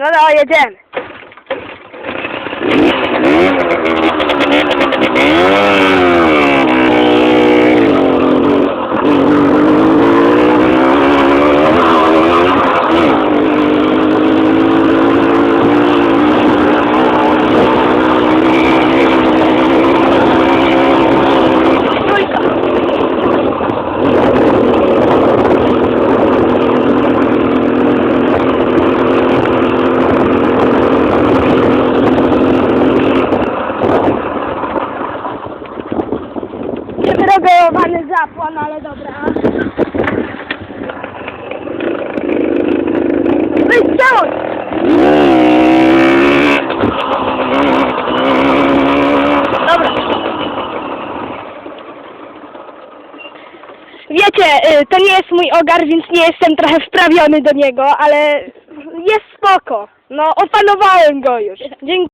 No no, jedziemy. Niewyregulowany zapłon, ale dobra. Wystrzeluj! Dobra. Wiecie, y, to nie jest mój ogar, więc nie jestem trochę wprawiony do niego, ale jest spoko. No, opanowałem go już. Dziękuję.